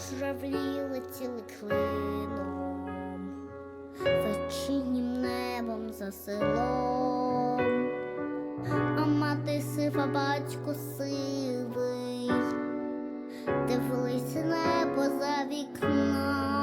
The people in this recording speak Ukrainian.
Жавріли клином, вечірнім небом за селом, а мати сива, батько сивий, дивилися небо за вікном.